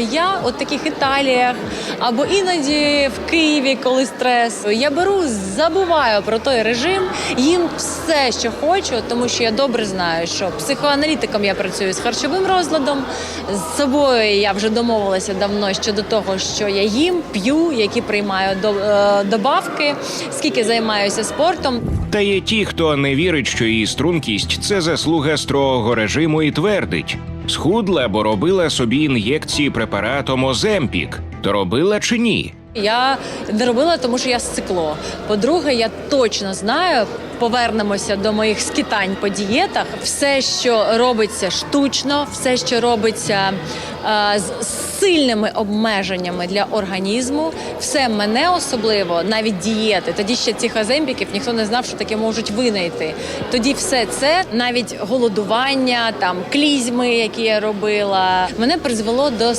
Я от таких Італіях або іноді в Києві, коли стрес. Я беру, забуваю про той режим, їм все, що хочу, тому що я добре знаю, що психоаналітиком я працюю з харчовим розладом. З собою я вже домовилася давно щодо того, що я їм, п'ю, які приймаю до, е, добавки, скільки займаюся спортом. Та є ті, хто не вірить, що її стрункість це заслуга строгого режиму і твердить: схудла, бо робила собі ін'єкції препаратом Оземпік. То робила чи ні? Я не робила, тому що я сцикло. По-друге, я точно знаю. Повернемося до моїх скитань по дієтах. Все, що робиться штучно, все, що робиться е, з сильними обмеженнями для організму, все мене особливо, навіть дієти. Тоді ще цих аземпіків ніхто не знав, що таке можуть винайти. Тоді все це, навіть голодування, там клізми, які я робила, мене призвело до